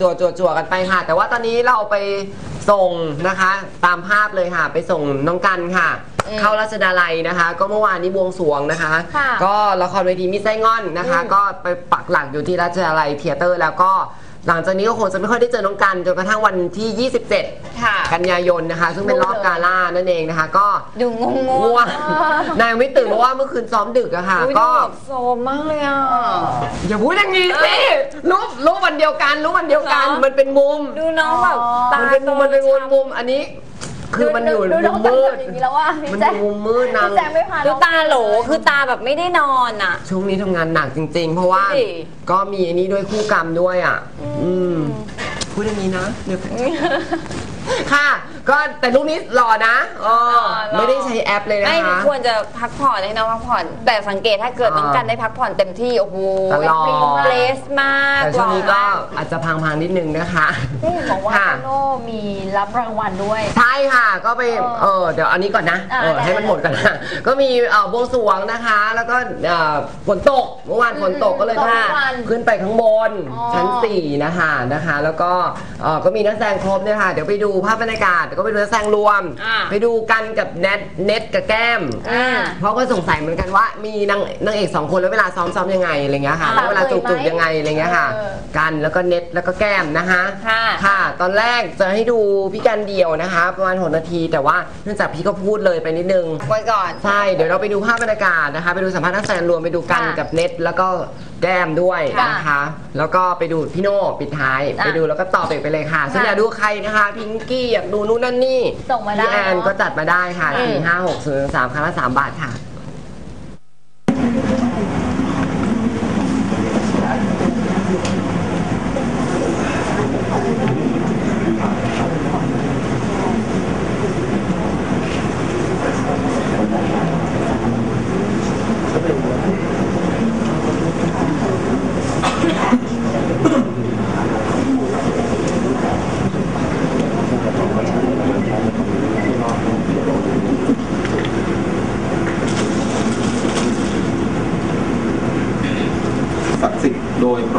จั่วจั่วจั่วกันไปค่ะ แต่ว่าตอนนี้เราไปส่งนะคะ ตามภาพเลยค่ะ ไปส่งน้องกันค่ะ อืมเข้าราชดาลัยนะคะ ก็เมื่อวานนี้บวงสรวงนะคะ ค่ะก็ละครเวทีมิสไซงอนนะคะ อืมก็ไปปักหลักอยู่ที่ราชดาลัยเทยเตอร์ แล้วก็ หลังจากนี้ก็คงจะไม่ค่อยได้เจอน้องกันจนกระทั่งวันที่27ค่ะกันยายนนะคะ ซึ่งเป็นรอบกาล่านั่นเองนะคะ ก็ดูงงง่วงนายยังไม่ตื่นเพราะว่าเมื่อคืนซ้อมดึกอะค่ะอุ๊ยก็ดูแบบโซมมากเลยอะ อย่าพูดอย่างนี้สิรูปรูปวันเดียวกันรูปวันเดียวกัน เหรอ มันเป็นมุมดูน้องแบบตามันเป็นมุมมันเป็นมุมมุมอันนี้ คือมันอยู่ดูมุน้องมกันมืแบดบอย่างนี้แล้วว่าพี่มันอแจ๊คยู่มุมมืดนางพี่แจ๊คไม่พาดูน้องตาโหลคือตาแบบไม่ได้นอนอะ ช่วงนี้ทำงานหนักจริง ๆ เพราะว่าดูดิ ก็มีอันนี้ด้วยคู่กรรมด้วยอะ อืมพูดอย่างนี้นะเดี๋ยว ค่ะ ก็แต่รูปนี้หล่อนะเออหล่อ ไม่ได้ใช้แอปเลยนะไม่คะ ควรจะพักผ่อนให้น้องพักผ่อน แต่สังเกตถ้าเกิดอ่าน้องกันได้พักผ่อนเต็มที่ โอ้โหตลอด เบลสมากแต่ช่วงนี้หล่ก็อมากอาจจะพังๆนิดนึงนะคะ นี่บอกว่าค่ะ โน่มีรับรางวัลด้วย ใช่ค่ะ ก็ไปเออเออเดี๋ยวอันนี้ก่อนนะอ่าเออได้ให้มันหมดก่อนนะ ก็มีเอ่อบวงสรวงนะคะ แล้วก็เอ่อฝนตก เมื่อวานฝนตกก็เลยตกต้องทุกวันขึ้นไปข้างบน อ๋อชั้น 4 นะคะ นะคะ แล้วก็เอ่อก็มีนักแสดงครบเนี่ยค่ะ เดี๋ยวไปดูภาพบรรยากาศแล้วก็ไปดูนักแสดงรวม อ่า ไปดูกันกับเน็ตเน็ตกับแก้ม อ่า เพราะก็สงสัยเหมือนกันว่ามีนางนางเอกสองคนแล้วเวลาซ้อมซ้อมยังไงอะไรเงี้ยค่ะอ่าแล้วเวลาจูบจูบยังไงอะไรเงี้ยค่ะ เออกันแล้วก็เน็ตแล้วก็แก้มนะคะค่ะค่ะ ตอนแรกจะให้ดูพี่กันเดียวนะคะ ประมาณ6นาที แต่ว่าเนื่องจากพี่ก็พูดเลยไปนิดนึงไว้ก่อน ใช่เดี๋ยวเราไปดูภาพบรรยากาศนะคะ ไปดูสัมภาษณ์นักแสดงรวมไปดูกันค่ะ กับเน็ตแล้วก็ แก้มด้วยนะคะ แล้วก็ไปดูพี่โน่ปิดท้ายอะไปดูแล้วก็ต่อไปไปเลยค่ะซึ่งค่ะอยากดูใครนะคะพิงกี้อยากดูนู่นนั่นนี่ส่งมาได้พี่แอนเนอะก็จัดมาได้ค่ะอืม4 5 6 0 3ครั้งละ3บาทค่ะ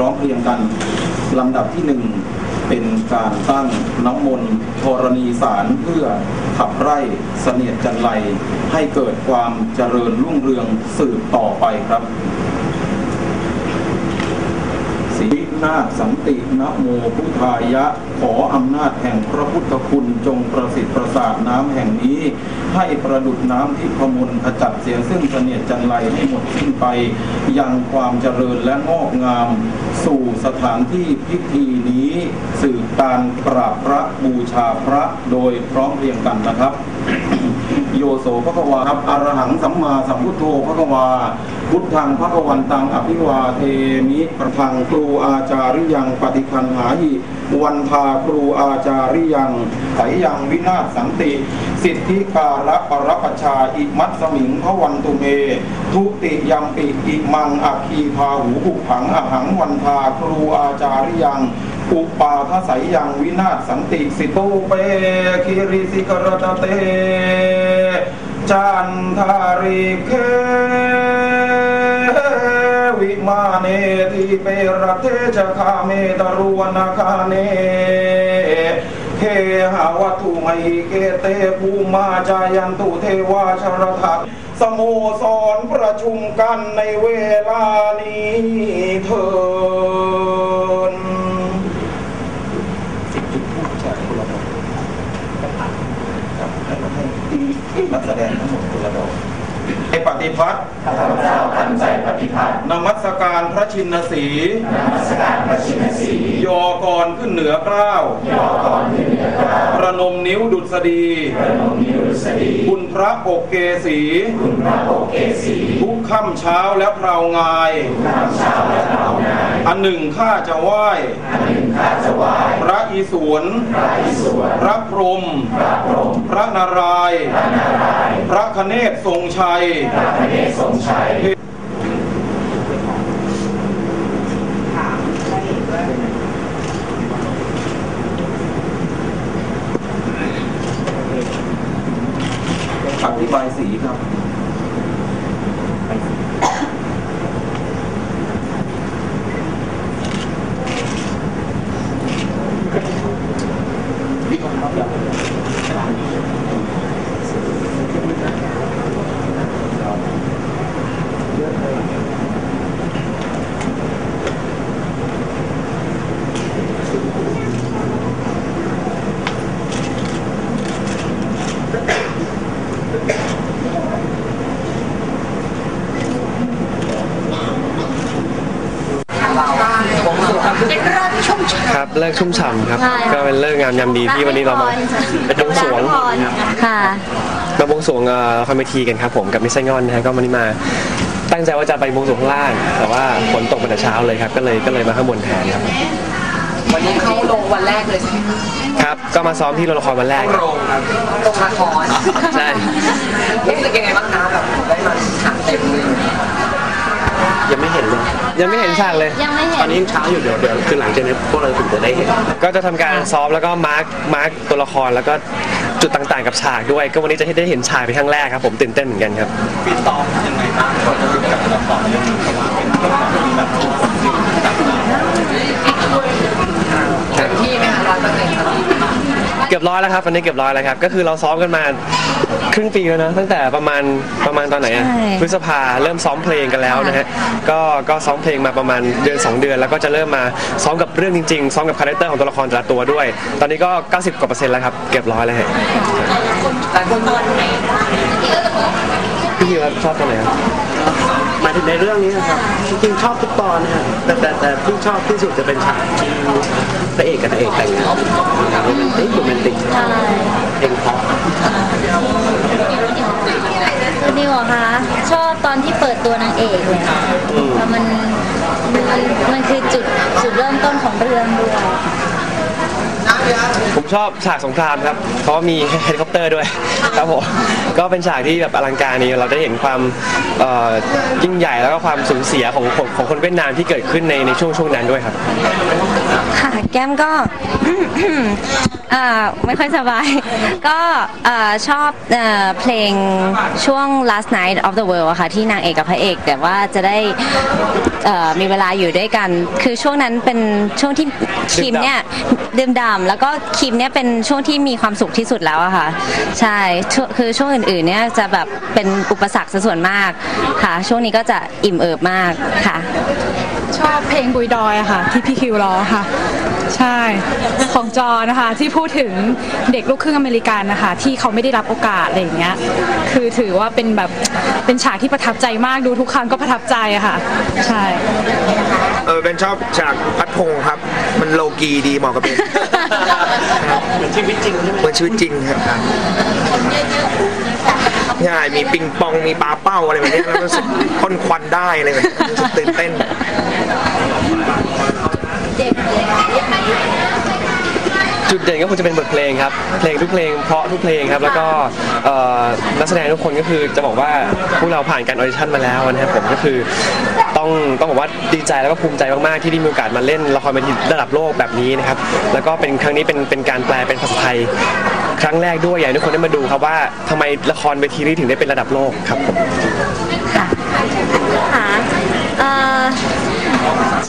ร้องเรียงกันลำดับที่หนึ่งเป็นการตั้งน้ำมนต์ธรณีสารเพื่อขับไล่เสนียดจันไรให้เกิดความเจริญรุ่งเรืองสืบต่อไปครับ สี นาคสันตินะโมพุทธายะ ขออำนาจแห่งพระพุทธคุณจงประสิทธิ์ประสาทน้ำแห่งนี้ ให้ประดุดน้ำที่พมลขจัดเสียซึ่งเสนียดจันไรให้หมดสิ้นไป ยังความเจริญและงอกงาม สู่สถานที่พิธีนี้สืบการกราบพระบูชาพระโดยพร้อมเพรียงกันนะครับ โยโสภควาครับอรหังสัมมาสัมพุทโธภควา พุทธังภควันตังอภิวาเทมิประพังครูอาจาริยังปฏิคันหาหิวันทาครูอาจาริยังไสยังวินาศสันติ สิทธิการะปรปชาอิมัตสมิงพวันตุเม ทุติยัมปิอิมังอัคคีพาหูอุผังอหังวันทาครูอาจาริยัง อุปาทสัยยังวินาศสันติสิตุเปคิริสิกรตเต จันทาริเควิมาเนติเปรเทจคาเมตรุวนาคาเนเคหาวัตุไมเกเตภูมาจายันตุเทวาชรทักสโมสรประชุมกันในเวลานี้เถินผู้ชายคนละดอกครับให้ให้ นักแสดงทั้งหมดคนละดอกในปฏิพัฒน์ข้าพเจ้าตั้งใจปฏิบัตินมัสการพระชินสีนมัสการพระชินสียอกรขึ้นเหนือเกล้าวย่อก่อนขึ้นเหนือกล่าวประนมนิ้วดุษฎีประนมนิ้วดุษฎีคุณพระปกเกสีคุณพระโอเกสีทุกค่ำเช้าและเพรางายข้ามเช้าและเท้านายอันหนึ่งข้าจะไหว้อันหนึ่งข้าจะไหว้ พระอิศวรพระอิศวรพระพรหมพระพรหมพระนารายณ์พระนารายณ์พระคเนศทรงชัยพระพเนศทรงชัยอธิบายสีครับ เลิกชุ่มฉ่ำครับ ใช่ค่ะก็เป็นเลิกงามยามดีที่วันนี้เรามาเป็นบวงสรวงค่ะ มาบวงสรวงเอ่อคอมเมทีกันครับผมกับมิสไซงอนนะฮะก็วันนี้มา ตั้งใจว่าจะไปบวงสรวงข้างล่าง แต่ว่าฝนตกมาแต่เช้าเลยครับ ก็เลยก็เลยมาข้างบนแทนครับวันนี้เข้าลงวันแรกเลยใช่ไหมคะครับ ก็มาซ้อมที่โรงละครวันแรกลงละครใช่รู้สึกยังไงบ้างคะแบบได้มาฉากเต็มเลย ยังไม่เห็นเลย ยังไม่เห็นฉากเลย ยังไม่เห็ตอนนนี้ยังเช้าอยู่เดี๋ยวเดี๋ยวคือหลังจากนี้พวกเราถึงจะได้เห็นก็จะทำการซ้อมแล้วก็มาร์กมาร์กตัวละครแล้วก็จุดต่างๆกับฉากด้วย ก็วันนี้จะได้เห็นฉากเป็นครั้งแรกครับผมตื่นเต้นเหมือนกันครับ ปีตองยังไงบ้างก่อนจะถึงกับละครเรื่องนี้เพราะว่าเป็นละครที่แบบทุกคนที่จับตามอง เต็มที่ไหมคะร้อยเปอร์เซ็นต์ครับ เกือบร้อยแล้วครับวันนี้เกือบร้อยแล้วครับ ก็คือเราซ้อมกันมาครึ่งปีแล้วนะตั้งแต่ประมาณประมาณตอนไหนอะใช่ พฤษภาเริ่มซ้อมเพลงกันแล้วนะฮะก็ก็ซ้อมเพลงมาประมาณเดือน2เดือน แล้วก็จะเริ่มมาซ้อมกับเรื่องจริงๆซ้อมกับคาแรคเตอร์ของตัวละครแต่ละตัวด้วย ตอนนี้ก็ 90กว่าเปอร์เซ็นต์แล้วครับเกือบร้อยแล้วฮะหลายคนตอนไหนพี่คิวครับชอบตัวไหนครับหมายถึงในเรื่องนี้นะครับจริงๆชอบทุกตอนนะฮะแต่แต่แต่ที่ชอบที่สุดจะเป็นฉากที่พระเอกกับนางเอกแต่งงานโรแมนติกโรแมนติกใช่เพลงเพราะคือนิวอะคะชอบตอนที่เปิดตัวนางเอกเลยค่ะเพราะมันมันมันคือจุดจุดเริ่มต้นของเรื่องด้วย ผมชอบฉากสงครามครับ เพราะว่ามีเฮลิคอปเตอร์ด้วยครับผมก็เป็นฉากที่แบบอลังการนี้เราได้เห็นความเอ่อยิ่งใหญ่แล้วก็ความสูญเสียของของของคนเวียดนามที่เกิดขึ้นในในช่วงช่วงนั้นด้วยครับ ค่ะแก้มก็เอ่อไม่ค่อยสบาย ก็เอ่อชอบเอ่อเพลงช่วง last night of the world อะค่ะ ที่นางเอกกับพระเอก แต่ว่าจะได้เอ่อมีเวลาอยู่ด้วยกัน คือช่วงนั้นเป็นช่วงที่คิมเนี่ยดื่มด่ำแล้วก็คิมเนี่ยเป็นช่วงที่มีความสุขที่สุดแล้วอะค่ะ ใช่ช่วงคือช่วงอื่นๆเนี่ยจะแบบเป็นอุปสรรคซะส่วนมากค่ะ ช่วงนี้ก็จะอิ่มเอิบมากค่ะ ชอบเพลงบุยดอยอะค่ะ ที่พี่คิวร้องค่ะ ใช่ของจอนะคะที่พูดถึงเด็กลูกครึ่งอเมริกันนะคะ ที่เขาไม่ได้รับโอกาสอะไรอย่างเงี้ยคือถือว่าเป็นแบบเป็นฉากที่ประทับใจมากดูทุกครั้งก็ประทับใจอะค่ะ ใช่ เออเป็นชอบฉากพัดพงษ์ครับ มันโลกีดีเหมาะกับเป็นเหมือนชีวิตจริงใช่ไหมเหมือนชีวิตจริงครับใช่มีปิงปองมีปลาเป้าอะไรแบบนี้แล้วรู้สึกพ่นควันได้อะไรแบบนี้รู้สึกตื่นเต้น จุดเด่นก็คงจะเป็นบทเพลงครับ เพลงทุกเพลงเพราะทุกเพลงครับ แล้วก็เอ่อนักแสดงทุกคนก็คือจะบอกว่าพวกเราผ่านการออดิชั่นมาแล้วนะครับผมก็คือต้องต้องบอกว่าดีใจแล้วก็ภูมิใจมากๆที่ได้มีโอกาสมาเล่นละครเวทีระดับโลกแบบนี้นะครับ แล้วก็เป็นครั้งนี้เป็นเป็นการแปลเป็นภาษาไทย ครั้งแรกด้วยอยากให้ทุกคนได้มาดูครับว่าทำไมละครเวทีนี้ถึงได้เป็นระดับโลกครับผม ค่ะ ค่ะเอ่อ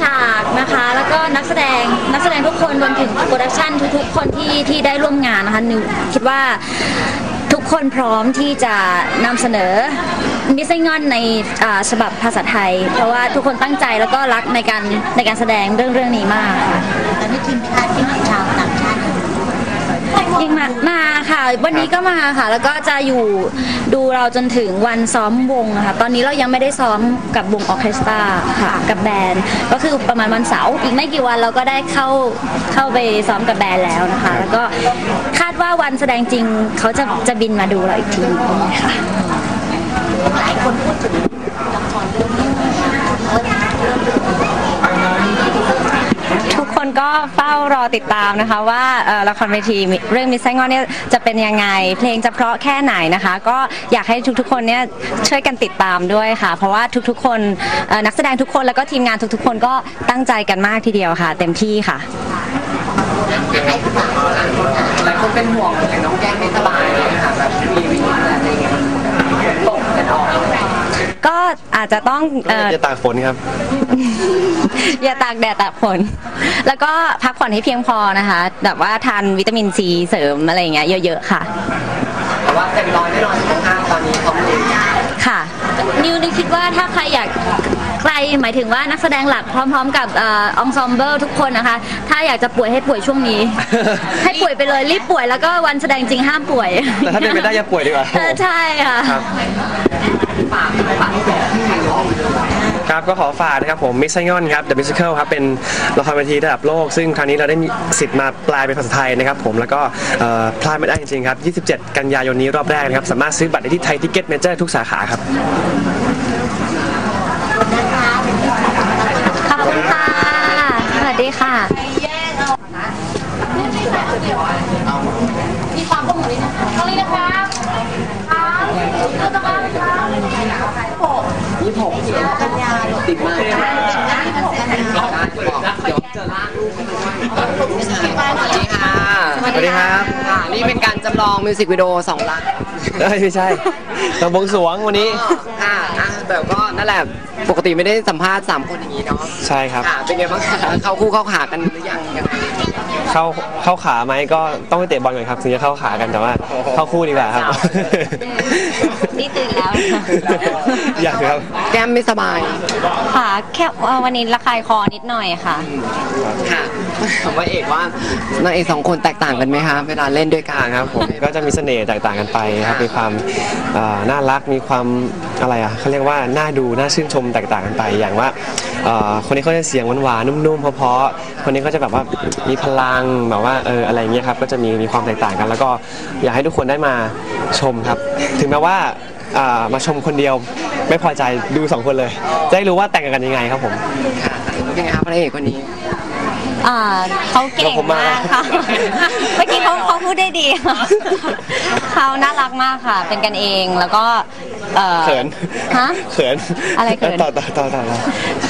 ฉากนะคะ แล้วก็นักแสดงนักแสดงทุกคนรวมถึงโปรดักชันทุกๆ คนที่ที่ได้ร่วมงานนะคะนิวคิดว่าทุกคนพร้อมที่จะนำเสนอมิสซิงอนในอ่าฉบับภาษาไทย เพราะว่าทุกคนตั้งใจแล้วก็รักในการในการแสดงเรื่องเรื่องนี้มากค่ะตอนนี้ทีมชาติที่มีชาวต่างชาติยังมามาค่ะ วันนี้ก็มาค่ะ แล้วก็จะอยู่ดูเราจนถึงวันซ้อมวงอะค่ะตอนนี้เรายังไม่ได้ซ้อมกับวงออเคสตราค่ะ กับแบนด์ก็คือประมาณวันเสาร์อีกไม่กี่วันเราก็ได้เข้าเข้าไปซ้อมกับแบนด์แล้วนะคะ แล้วก็คาดว่าวันแสดงจริงเขาจะจะบินมาดูเราอีกทีค่ะทุกคน นก็เฝ้ารอติดตามนะคะว่าเอ่อละครเวทีเรื่องมิสไซงอนเนี่ยจะเป็นยังไง เพลงจะเพราะแค่ไหนนะคะ ก็อยากให้ทุกๆคนเนี่ยช่วยกันติดตามด้วยค่ะ เพราะว่าทุกๆคนเอ่อนักแสดงทุกคนแล้วก็ทีมงานทุกๆ คนก็ตั้งใจกันมากทีเดียวค่ะ เต็มที่ค่ะ หลายคนเป็นห่วงอย่างน้องแก้มไม่สบายเลยค่ะแบบมีวิธีอะไรอย่างเงี้ยตกกันออก ก็อาจจะต้องเอ่อ จะตากฝนครับ อย่าตากแดดตากฝน แล้วก็พักผ่อนให้เพียงพอนะคะ แบบว่าทานวิตามินซีเสริมอะไรอย่างเงี้ยเยอะๆค่ะ แต่ว่าเต็มร้อยแน่นอนทุกข้างตอนนี้เขาเลยค่ะ นิวนิวคิดว่าถ้าใครอยากใครหมายถึงว่านักแสดงหลักพร้อมๆ กับเอองซอมเบิลทุกคนนะคะ ถ้าอยากจะป่วยให้ป่วยช่วงนี้ ให้ป่วยไปเลยรีบป่วยแล้วก็วันแสดงจริงห้ามป่วยแต่ถ้าเป็นไปได้อย่าป่วยดีกว่า เออใช่ค่ะ ครับ ฝากฝากให้แบบครับก็ขอฝากนะครับผมมิสไซงอนครับ The Musical ครับเป็นละครเวทีระดับโลก ซึ่งครั้งนี้เราได้สิทธิ์มาแปลเป็นภาษาไทยนะครับผมแล้วก็เอ่อพลาดไม่ได้จริงๆครับ 27 กันยายนนี้รอบแรกนะครับ สามารถซื้อบัตรได้ที่ไทยทิกเก็ตเมเจอร์ทุกสาขาครับ ขอบคุณค่ะ สวัสดีค่ะ มีความพวกหนูนี่นะคะตรงนี้นะครับ ครับแล้วก็มาครับยี่หกกันยาติดมากได้บอกเดี๋ยวจอร่างลูกสวัสดีค่ะสวัสดีครับค่ะนี่เป็นการจำลองมิวสิกวิดีโอสองล้านเอ้ยไม่ใช่ตำบงสวงวันนี้ค่ะแต่ก็นั่นแหละปกติไม่ได้สัมภาษณ์สามคนอย่างนี้เนาะใช่ครับเป็นไงบ้างคะเข้าคู่เข้าขากันหรือยังยังไง เข้าเข้าขาไหมก็ต้องไปเตะบอลก่อนครับถึงจะเข้าขากันแต่ว่าเข้าคู่ดีกว่าครับ นี่ตื่นแล้ว อยากครับ แก้มไม่สบาย ค่ะแค่เอ่อวันนี้ระคายคอนิดหน่อยค่ะ ค่ะถามว่าเอกว่านางเอกสองคนแตกต่างกันไหมคะเวลาเล่นด้วยกัน ต่างครับผม ก็จะมีเสน่ห์แตกต่างกันไปครับ มีความเอ่อน่ารักมีความอะไรอะเขาเรียกว่าน่าดูน่าชื่นชมแตกต่างกันไป อย่างว่า เอ่อคนนี้เขาจะเสียงหวานๆนุ่มๆเพราะๆคนนี้ก็จะแบบว่ามีพลังแบบว่าเอออะไรเงี้ยครับก็จะมีมีความแตกต่างกัน แล้วก็อยากให้ทุกคนได้มาชมครับ ถึงแม้ว่าอ่ามาชมคนเดียวไม่พอใจดูสองคนเลยจะได้รู้ว่าแต่งกันยังไงครับผม ค่ะยังไงคะพระเอกคนนี้ อ่าเขาเก่งมากค่ะ เมื่อกี้เขาเขาพูดได้ดีค่ะเขาน่ารักมากค่ะ เป็นกันเองแล้วก็ เอ่อเขินฮะ เขินอะไรเขิน ต่อต่อต่อต่อต่อ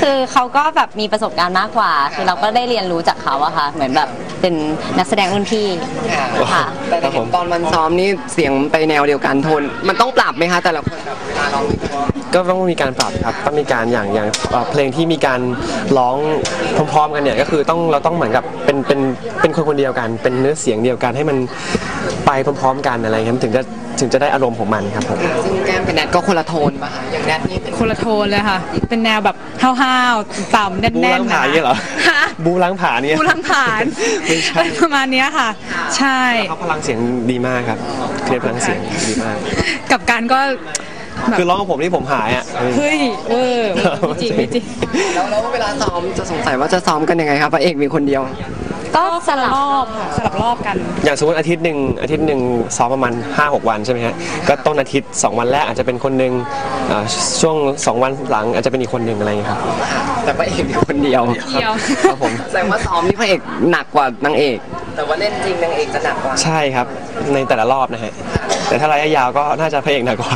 คือเขาก็แบบมีประสบการณ์มากกว่า คือเราก็ได้เรียนรู้จากเขาอะค่ะ เหมือนแบบเป็นนักแสดงรุ่นพี่ค่ะ แต่ครับผมตอนมันซ้อมนี่เสียงไปแนวเดียวกันโทน มันต้องปรับไหมคะแต่ละคนแบบเวลาร้องด้วย กันก็ต้องมีการปรับครับต้องมีการอย่างอย่างเอ่อเพลงที่มีการร้องพร้อมๆกันเนี่ยก็คือต้องเราต้องเหมือนกับเป็นเป็นเป็นคนคนเดียวกัน เป็นเนื้อเสียงเดียวกันให้มันไปพร้อม ๆ กันอะไรเงี้ยถึงจะถึงจะได้อารมณ์ของมันครับผมซึ่งแก้มกับแนทก็คนละโทนป่ะคะอย่างแนทนี่เป็นคนละโทนเลยค่ะ เป็นแนวแบบห้าวๆต่ำแน่นบูๆล้างผลาญเนี่ยเหรอฮะบูล้างผลาญเนี่ย บูลังผานไม่ใช่ประมาณเนี้ยค่ะ ใช่ เขาพลังเสียงดีมากครับเคลียร์พลังเสียงดีมาก กับการก็แบบ คือร้องกับผมนี่ผมหายอะ เฮ้ยเวอร์ไม่จริงไม่จริง แล้วแล้วเวลาซ้อมจะสงสัยว่าจะซ้อมกันยังไงคะพระเอกมีคนเดียว ก็สลับรอบค่ะสลับรอบกัน อย่างสมมติอาทิตย์หนึ่งอาทิตย์หนึ่งซ้อมประมาณ 5-6 วันใช่ไหมฮะก็ต้นอาทิตย์ 2 วันแรกอาจจะเป็นคนหนึ่งอ่าช่วง 2 วันหลังอาจจะเป็นอีกคนหนึ่งอะไรอย่างเงี้ยครับ แต่พระเอกมีคนเดียวเดียว ครับผม แสดงว่าซ้อมนี่พระเอกหนักกว่านางเอก แต่ว่าเล่นจริงนางเอกจะหนักกว่า ใช่ครับในแต่ละรอบนะฮะแต่ถ้าระยะยาวก็น่าจะพระเอกหนักกว่า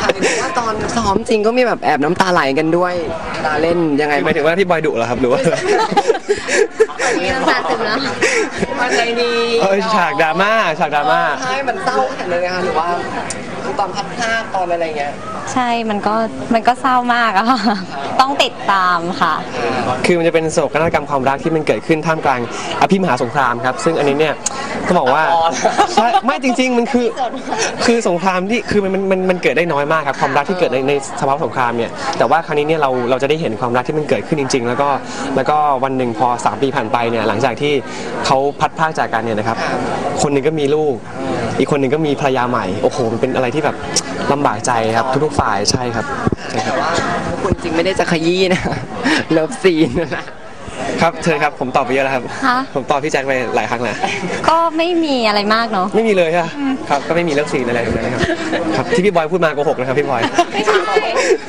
ถามถึงว่าตอนซ้อมจริงก็มีแบบแอบน้ำตาไหลกันด้วยเวลาเล่นยังไงหมายถึงว่าพี่บอยดุเหรอครับหรือว่า มีน้ำตาซึมแล้วมันใจดีเออฉากดราม่าฉากดราม่า ใช่มันเศร้าขนาดนั้นเลยนะคะหรือว่าคือ ตอนพัดผ้าตอนอะไรเงี้ย ใช่มันก็มันก็เศร้ามากอะค่ะ ต้องติดตามค่ะ คือมันจะเป็นโศกนาฏกรรมความรักที่มันเกิดขึ้นท่ามกลางอภิมหาสงครามครับ ซึ่งอันนี้เนี่ยก็บอกว่าใช่ไม่จริง ๆ มันคือคือสงครามที่คือมันมันมันมันเกิดได้น้อยมากครับความรักที่เกิดในในสภาวะสงครามเนี่ยแต่ว่าครั้งนี้เนี่ยเราเราจะได้เห็นความรักที่มันเกิดขึ้นจริง ๆ แล้วก็แล้วก็วันหนึ่งพอ 3 ปีผ่านไปเนี่ยหลังจากที่เขาพัดพรากจากกันเนี่ยนะครับ คนหนึ่งก็มีลูก อีกคนหนึ่งก็มีภรรยาใหม่โอ้โหมันเป็นอะไรที่แบบลำบากใจครับทุกๆฝ่ายใช่ครับใช่ครับแต่ว่าคุณจริงไม่ได้จะขยี้นะ เลิฟซีนนะ ครับเธอครับผมตอบไปเยอะแล้วครับฮะผมตอบพี่แจ็คไปหลายครั้งแล้วก็ไม่มีอะไรมากเนาะ ไม่มีเลยใช่ไหมครับก็ไม่มีเรื่องซีนอะไรทั้งนั้นนะครับครับที่พี่บอยพูดมาโกหกนะครับพี่บอย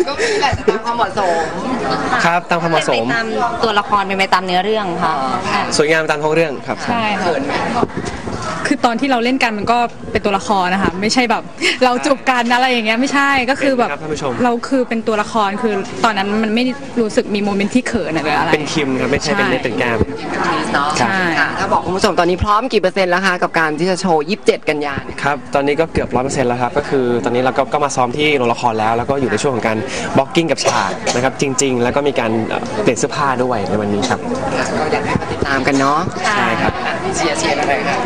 ก็มีแหละแต่ตามความเหมาะสม ครับตามความเหมาะสเป็นมไปตามตัวละครเป็นไปตามเนื้อเรื่องค่ะ สวยงามตามท้องเรื่องครับ ใช่ค่ะ คือตอนที่เราเล่นกันมันก็เป็นตัวละครนะคะไม่ใช่แบบ เราจูบกันอะไรอย่างเงี้ยไม่ใช่ก็คือแบบเป็นครับท่านผู้ชม เราคือเป็นตัวละครคือตอนนั้นมันไม่รู้สึกมีโมเมนต์ที่เขินอะไรอะไร เป็นคิมครับไม่ใช่เป็นใช่เนตเป็นแก้ม เนาะใช่ ค่ะถ้าบอกคุณผู้ชมตอนนี้พร้อมกี่เปอร์เซ็นต์แล้วคะกับการที่จะโชว์ 27 กันยาเนี่ย ครับตอนนี้ก็เกือบร้อยเปอร์เซ็นต์แล้วครับ ก็คือตอนนี้เราก็ก็มาซ้อมที่โรงละครแล้ว แล้วก็อยู่ในช่วงของการบล็อกกิ้งกับฉากนะครับ จริง ๆ แล้วก็มีการเอ่อเปลี่ยนเสื้อผ้าด้วยในวันนี้ครับค่ะก็อยากให้มาติดตามกันเนาะ ใช่ครับ เชียร์เชียร์อะไรคะ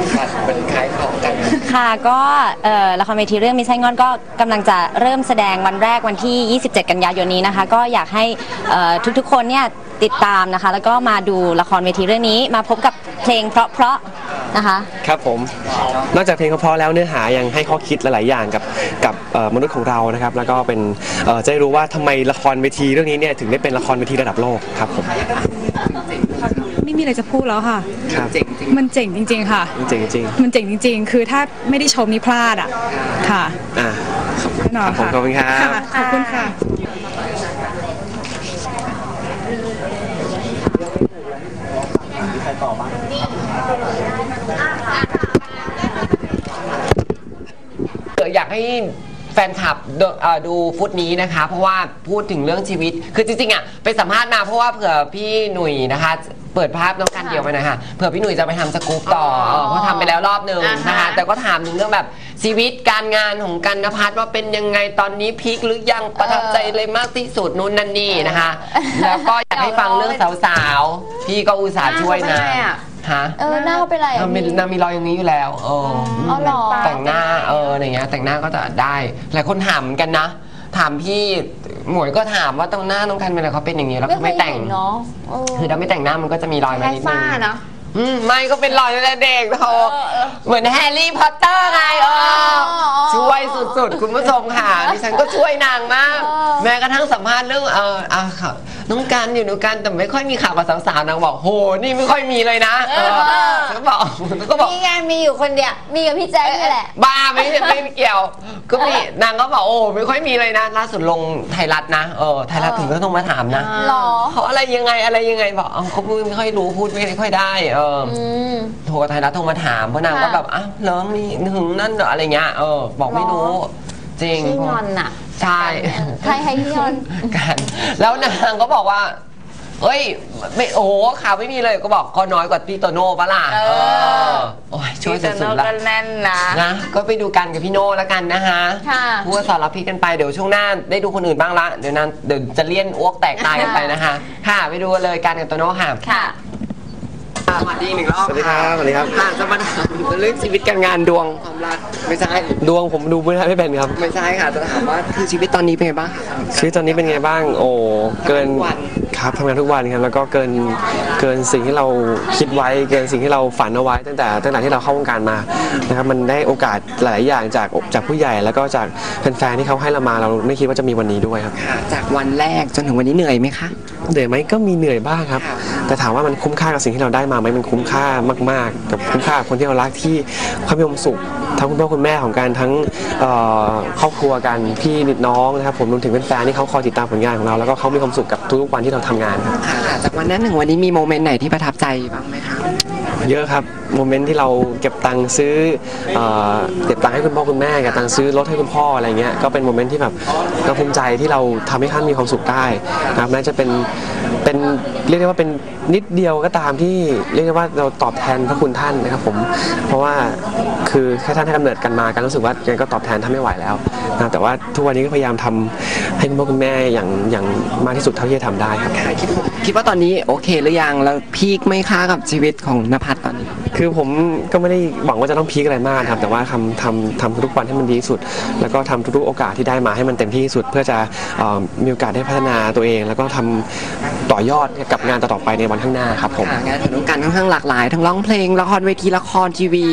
เป็นคล้ายของกัน ค่ะก็เอ่อละครเวทีเรื่องมิไซงอนก็กำลังจะเริ่มแสดงวันแรกวันที่ 27 กันยายนนี้นะคะ ก็อยากให้เอ่อทุกๆคนเนี่ยติดตามนะคะ แล้วก็มาดูละครเวทีเรื่องนี้ มาพบกับเพลงเพราะๆนะคะ ครับผม นอกจากเพลงเพราะๆแล้วเนื้อหายังให้ข้อคิดหลาย ๆ อย่างกับกับเอ่อมนุษย์ของเรานะครับ แล้วก็เป็นเอ่อจะได้รู้ว่าทำไมละครเวทีเรื่องนี้เนี่ยถึงได้เป็นละครเวทีระดับโลกครับผมไม่มีอะไรจะพูดแล้วค่ะ ครับ มันเจ๋งจริง ๆ ค่ะจริงจริงมันเจ๋งจริง ๆ คือถ้าไม่ได้ชมนี่พลาดอะ ค่ะๆอ่าแน่นอนครับผมค่ะขอบคุณครับ ค่ะ ขอบคุณค่ะอยากให้แฟนคลับดูเอ่อดูฟุตนี้นะคะ เพราะว่าพูดถึงเรื่องชีวิต คือจริงๆอะไปสัมภาษณ์มาเพราะว่าเผื่อพี่หนุ่ยนะคะ เปิดภาพน้องกันเดียวไปหนะคะเผื่อพี่หนุ่ยจะไปทำสกู๊ปต่อเออเพราะทำไปแล้วรอบหนึ่งอ่าฮะ นะคะ แต่ก็ถามถึงเรื่องแบบชีวิตการงานของกันนภัสว่าเป็นยังไงตอนนี้พีคหรือยังประทับใจเลยมากที่สุดนู่นนั่นนี่นะคะ แล้วก็อยากให้ฟังเรื่องสาวๆ พี่ก็อุตส่าห์ช่วยนะฮะเออหน้าเขาเป็นไรนางมีนางมีรอยอย่างนี้อยู่แล้วเออเอาเหรอ แต่งหน้าเอออะไรเงี้ยแต่งหน้าก็จะได้หลายคนถามเหมือนกันนะ ถามพี่ หมวยก็ถามว่าตรงหน้าน้องกันเป็นอะไรเขาเป็นอย่างนี้แล้วไม่เขาเคไม่ยแต่งเห็นเนาะเออคือถ้าไม่แต่งหน้ามันก็จะมีรอยมาแค่นิดนึฝ้างเนาะ อืมไม่ก็เป็นรอยตั้งแต่เด็กโธ่เหมือนแฮร์รี่พอตเตอร์ไงเออช่วยสุดๆ คุณผู้ชมค่ะดิฉันก็ช่วยนางมากแม้กระทั่งสัมภาษณ์เรื่องเอออะค่ะ น้องกันอยู่ด้วยกันแต่ไม่ค่อยมีข่าวกับสาวๆนางบอกโหนี่ไม่ค่อยมีเลยนะเออฉันก็บอกก็บอก มีไงมีอยู่คนเดียว มีกับพี่แจ๊คนี่แหละ บ้าไม่ไม่ไม่เกี่ยว ก็มีนางก็บอกโอ้ไม่ค่อยมีเลยนะ ล่าสุดลงไทยรัฐนะเออไทยรัฐถึงก็ต้องมาถามนะหรอเขาอะไรยังไงอะไรยังไงบอกเอ้าเขาพูดไม่ค่อยรู้พูดไม่ค่อยได้เออออืมโทรไทยรัฐโทรมาถามเพราะนางก็ค่ะแบบอ้าวเหรอมีถึงนั่นเหรออะไรเงี้ยเออบอกไม่รู้ จริงขี้งอนน่ะ ใช่ใครให้พี่ยอนกัน แล้วนางก็บอกว่าเอ้ยไม่โอ้โหข่าวไม่มีเลยก็บอกก็น้อยกว่าพี่โตโน่ปะล่ะเออโอ้ยช่วยพี่สุโตดโน่ๆละก็แน่นนะนะก็ไปดูกันกับพี่โน่แล้วกันนะคะค่ะพูดว่าสอนรับพี่กันไปเดี๋ยวช่วงหน้าได้ดูคนอื่นบ้างละเดี๋ยวนั้นเดี๋ยวจะเลี่ยนอ้วกแตกตายกันไปนะคะ ค่ะไปดูกันเลยกันกับโตโน่ค่ะค่ะ สวัสดีหนึ่งรอบสวัสดีครับสวัสดีครับ ค่ะจะมาถามเรื่องชีวิตการงานดวงความรักไม่ใช่ ดวงผมดูไม่ได้ไม่เป็นครับไม่ใช่ค่ะจะถามว่าคือชีวิตตอนนี้เป็นไงบ้างคะ ชีวิตตอนนี้เป็นไงบ้าง โอ้เกินทำงานทุกวัน ครับทำงานทุกวันครับแล้วก็เกินเกินสิ่งที่เราคิดไว้ เกินสิ่งที่เราฝันเอาไว้ ตั้งแต่ตั้งแต่ที่เราเข้าวงการมานะครับมันได้โอกาสหลายๆอย่างจากจากผู้ใหญ่แล้วก็จากแฟนๆที่เขาให้เรามาเราไม่คิดว่าจะมีวันนี้ด้วยครับ ค่ะ จากวันแรกจนถึงวันนี้เหนื่อยไหมคะ เหนื่อยไหมก็มีเหนื่อยบ้างครับ แต่ถามว่ามันคุ้มค่ากับสิ่งที่เราได้มาไหมมันคุ้มค่ามาก ๆ กับคุ้มค่ากับคนที่เรารักที่เขามีความสุขทั้งคุณพ่อคุณแม่ของการทั้งเอ่อครอบครัวกันพี่น้องนะครับผมรวมถึงแฟนๆที่เขาคอยติดตามผลงานของเรา แล้วก็เขามีความสุขกับทุกๆวันที่เราทำงานครับค่ะค่ะจากวันนั้นถึงวันนี้มีโมเมนต์ไหนที่ประทับใจบ้างไหมคะเยอะครับโมเมนต์ที่เราเก็บตังค์ซื้อเอ่อเก็บตังค์ให้คุณพ่อคุณแม่เก็บตังค์ซื้อรถให้คุณพ่ออะไรเงี้ยก็เป็นโมเมนต์ที่แบบเราภูมิใจที่เราทำให้ท่านมีความสุขได้นะครับแม้จะเป็น เป็นเรียกได้ว่าเป็นนิดเดียวก็ตามที่เรียกได้ว่าเราตอบแทนพระคุณท่านนะครับผมเพราะว่าคือแค่ท่านให้กำเนิดกันมากันรู้สึกว่ายังก็ตอบแทนท่านไม่ไหวแล้วนะแต่ว่าทุกวันนี้ก็พยายามทำให้คุณพ่อคุณแม่อย่างอย่างมากที่สุดเท่าที่จะทำได้ครับคิดคิดว่าตอนนี้โอเคหรือยังแล้วพีคไหมคะกับชีวิตของนภัสตอนนี้ คือผมก็ไม่ได้หวังว่าจะต้องพีคอะไรมากนะครับแต่ว่าทำทำทำทุกๆวันให้มันดีที่สุด แล้วก็ทำทุกๆโอกาสที่ได้มาให้มันเต็มที่ที่สุด เพื่อจะเอ่อมีโอกาสได้พัฒนาตัวเอง แล้วก็ทำ ต่อยอดกับงานต่อๆไปในวันข้างหน้าครับผมค่ะงานของน้องกันค่อนข้างหลากหลาย ทั้งร้องเพลงละครเวทีละครทีวี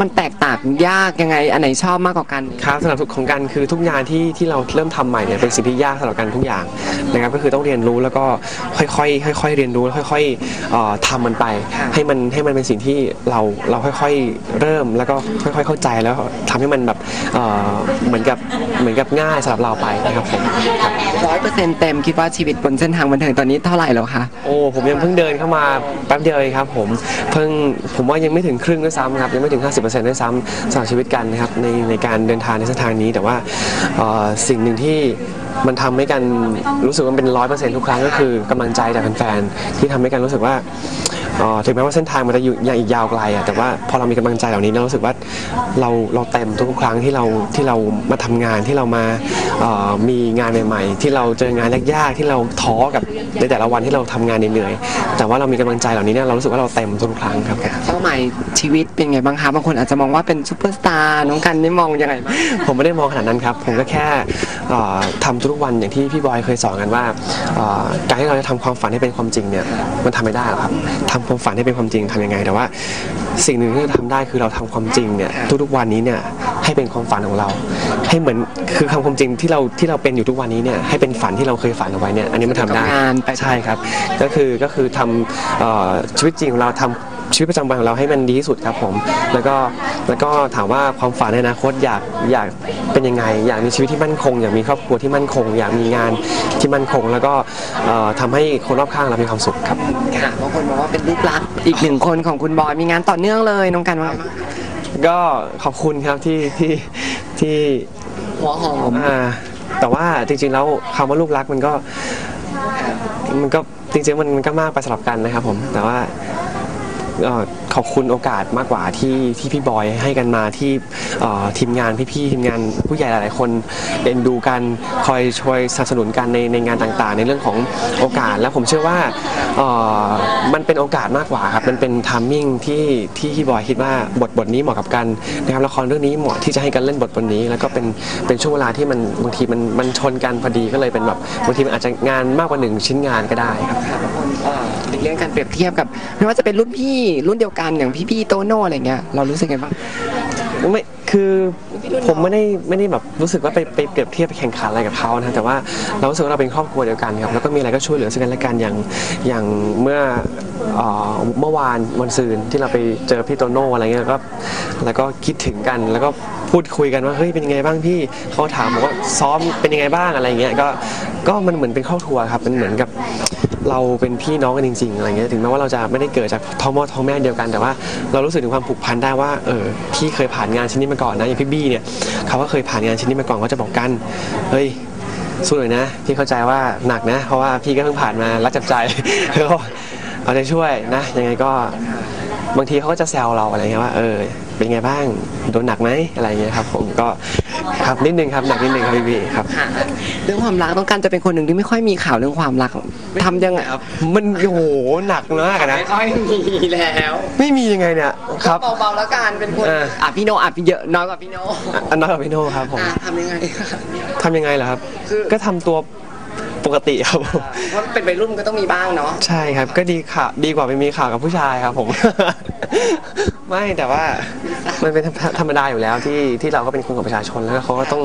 มันแตกต่างยากยังไง อันไหนชอบมากกว่ากัน ครับสำหรับทุกของกันคือทุกงานที่ที่เราเริ่มทำใหม่เนี่ยเป็นสิ่งที่ยากสำหรับกันทุกอย่างนะครับก็คือต้องเรียนรู้แล้วก็ค่อยๆค่อยๆเรียนรู้แล้วค่อยๆเอ่อทำมันไป ค่ะให้มันให้มันเป็นสิ่งที่เราเราค่อยๆเริ่มแล้วก็ค่อย ๆ เข้าใจแล้วทำให้มันแบบเอ่อเหมือนกับเหมือนกับง่ายสำหรับเราไปนะครับผม ร้อยเปอร์เซ็นต์เต็มคิดว่าชีวิตบนเส้นทางบันเทิงตอนนี้เท่าไหร่แล้วคะ โอ้ผมยังเพิ่งเดินเข้ามาแป๊บเดียวเองครับผมเพิ่งผมว่ายังไม่ถึงครึ่งด้วยซ้ำครับยังไม่ถึง50%ด้วยซ้ำสำหรับชีวิตกันนะครับในในการเดินทางในเส้นทางนี้ แต่ว่าสิ่งหนึ่งที่มันทำให้กันรู้สึกว่าเป็นร้อยเปอร์เซ็นต์ทุกครั้งก็คือกำลังใจจากแฟนๆที่ทำให้กันรู้สึกว่า อ่อถึงแม้ว่าเส้นทางมันจะอยู่ยังอีกยาวไกลอะแต่ว่าพอเรามีกำลังใจเหล่านี้เรารู้สึกว่าเราเราเต็มทุกๆครั้งที่เราที่เรามาทำงานที่เรามาเอ่อมีงานใหม่ๆ ที่เราเจองานยากๆที่เราท้อกับในแต่ละวันที่เราทำงานเหนื่อยๆแต่ว่าเรามีกำลังใจเหล่านี้เนี่ยเรารู้สึกว่าเราเต็มทุกๆครั้งครับ เป้าหมายชีวิตเป็นไงบ้างคะบางคนอาจจะมองว่าเป็นซูเปอร์สตาร์น้องกันนี่มองยังไงบ้าง ผมไม่ได้มองขนาดนั้นครับ ผมก็แค่เอ่อทำทุกๆวันอย่างที่พี่บอยเคยสอนกันว่าเอ่อการที่เราจะทำความฝันให้เป็นความจริงเนี่ยมันทำไม่ได้หรอกครับทำความฝันให้เป็นความจริงทำยังไง แต่ว่า สิ่งหนึ่งที่เราทำได้คือเราทำความจริงเนี่ยทุกๆวันนี้เนี่ยให้เป็นความฝันของเรา ให้เหมือนคือคำความจริงที่เราที่เราเป็นอยู่ทุกวันนี้เนี่ยให้เป็นฝันที่เราเคยฝันเอาไว้เนี่ยอันนี้มันทำได้ กับงานไป ใช่ครับ ก็คือก็คือทำเอ่อชีวิตจริงของเราทำ ชีวิตประจำวันของเราให้มันดีที่สุดครับผม แล้วก็แล้วก็ถามว่าความฝันในอนาคตอยากอยากเป็นยังไง อยากมีชีวิตที่มั่นคง อยากมีครอบครัวที่มั่นคง อยากมีงานที่มั่นคง แล้วก็เอ่อทำให้คนรอบข้างเรามีความสุขครับ ค่ะบางคนบอกว่าเป็นลูกรักอีกหนึ่งคนของคุณบอยมีงานต่อเนื่องเลยน้องกันว่าไงบ้างก็ขอบคุณครับที่ที่ที่หัวหอม อ่าแต่ว่าจริงๆแล้วคำว่าลูกรักมันก็มันก็จริงๆมันมันก็มากไปสำหรับกันนะครับผมแต่ว่าเอ่อ ขอบคุณโอกาสมากกว่าที่ที่พี่บอยให้กันมาที่ทีมงานพี่ๆทีมงานผู้ใหญ่หลายๆคนเอ็นดูกันคอยช่วยสนับสนุนกันในในงานต่างๆ ในเรื่องของโอกาสและผมเชื่อว่ามันเป็นโอกาสมากกว่าครับมันเป็นทามมิ่งที่ที่พี่บอยคิดว่าบทบทนี้เหมาะกับกันนะครับละครเรื่องนี้เหมาะที่จะให้กันเล่นบทบทนี้ แล้วก็เป็นเป็นช่วงเวลาที่มันบางทีมันมันชนกันพอดีก็เลยเป็นแบบบางทีมันอาจจะงานมากกว่าหนึ่งชิ้นงานก็ได้ครับ เอ่อหลีกเลี่ยงการเปรียบเทียบกับ ไม่ว่าจะเป็นรุ่นพี่รุ่นเดียวกันอย่างพี่ๆโตโน่อะไรเงี้ยเรารู้สึกไงบ้างไม่คือผมไม่ได้ไม่ได้แบบรู้สึกว่าไปไปเปรียบเทียบไปแข่งขันอะไรกับเขานะแต่ว่าเรารู้สึกว่าเราเป็นครอบครัวเดียวกันครับแล้วก็มีอะไรก็ช่วยเหลือซึ่งกันและกันอย่างอย่างเมื่อเมื่อวานวันซืนที่เราไปเจอพี่โตโน่อะไรเงี้ยก็แล้วก็คิดถึงกันแล้วก็พูดคุยกันว่าเฮ้ยเป็นยังไงบ้างพี่เขาถามบอกว่าซ้อมเป็นยังไงบ้างอะไรเงี้ยก็ก็มันเหมือนเป็นครอบครัวครับมันเหมือนกับ เราเป็นพี่น้องกันจริงๆอะไรเงี้ยถึงแม้ว่าเราจะไม่ได้เกิดจากท้องพ่อท้องแม่เดียวกันแต่ว่าเรารู้สึกถึงความผูกพันได้ว่าเออพี่เคยผ่านงานชิ้นนี้มาก่อนนะอย่างพี่บี้เนี่ยเขาก็เคยผ่านงานชิ้นนี้มาก่อนก็จะบอกกันเฮ้ยสู้เลยนะพี่เข้าใจว่าหนักนะ เพราะว่าพี่ก็เพิ่งผ่านมารักจับใจแล้วก็เอาใจช่วยนะยังไงก็บางทีเขาก็จะแซวเราอะไรเงี้ยว่าเออเป็นไงบ้างโดนหนักไหมอะไรเงี้ยครับ ผมก็ครับนิดนึงครับหนักนิดนึงครับพี่บี้ครับ เรื่องความรักต้องการจะเป็นคนหนึ่งที่ไม่ค่อยมีข่าวเรื่องความรักทำยังไงครับ มันโอ้โหหนักมากอะนะ ไม่ค่อยมีแล้วไม่มียังไงเนี่ยครับ เบาๆแล้วกันเป็นคนเอออะพี่โนอะพี่เยอะน้อยกว่าพี่โนอันน้อยกว่าพี่โน่ครับผมอะทำยังไง ทำยังไงเหรอครับ คือ ก็ทำตัว ปกติครับผมเพราะเป็นวัยรุ่นก็ต้องมีบ้างเนาะใช่ครับ ก็ดีค่ะดีกว่าไปมีข่าวกับผู้ชายครับผม ไม่แต่ว่ามันเป็นธรรมดาอยู่แล้วที่ที่เราก็เป็นคนของประชาชนแล้วก็เขาก็ต้อง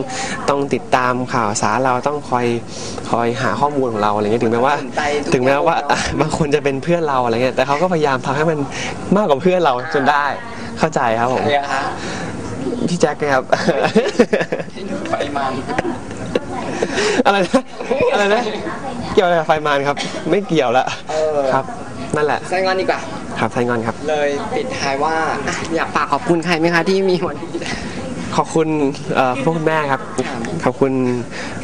ต้องติดตามข่าวสารเราต้องคอยคอยหาข้อมูลของเราอะไรเงี้ยถึงแม้ว่าสนใจทุกถึงแม้ว่าอย่างเนอะอะบางคนจะเป็นเพื่อนเราอะไรเงี้ยแต่เขาก็พยายามทำให้มันมากกว่าเพื่อนเราจนได้เข้าใจครับผมอะไรอะคะพี่แจ็คนะครับไฟมัน อะไรนะอะไรนะเกี่ยวอะไรกับไฟมานครับ ไม่เกี่ยวละเออ ครับ นั่นแหละใส่งอนดีกว่า ครับไทยงอนครับ เลยปิดท้ายว่าอะอยากฝากขอบคุณใครไหมคะที่มีวันนี้ ขอบคุณเอ่อพวกคุณแม่ครับ ขอบคุณ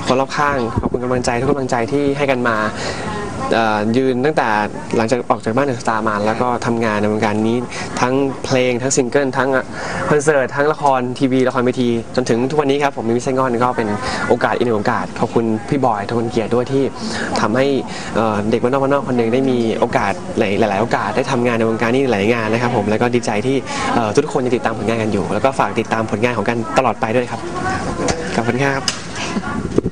คนรอบข้าง ขอบคุณกำลังใจทุกกำลังใจที่ให้กันมาเอ่อยืนตั้งแต่หลังจากออกจากบ้านเดอะสตาร์มาแล้วก็ทำงานในวงการนี้ทั้งเพลงทั้งซิงเกิลทั้งคอนเสิร์ตทั้งละครทีวีละครเวที จนถึงทุกวันนี้ครับผมมีมิสไซงอนก็เป็นโอกาสอีกหนึ่งโอกาส ขอบคุณพี่บอยทวนเกียรติด้วยที่ทำให้เอ่อเด็กวันนอกวันนอกคนหนึ่งได้มีโอกาสหลายหลาย ๆ โอกาสได้ทำงานในวงการนี้หลายงานนะครับผมแล้วก็ดีใจที่เอ่อทุกๆคนยังติดตามผลงานกันอยู่ แล้วก็ฝากติดตามผลงานของกันตลอดไปด้วยครับขอบคุณครับ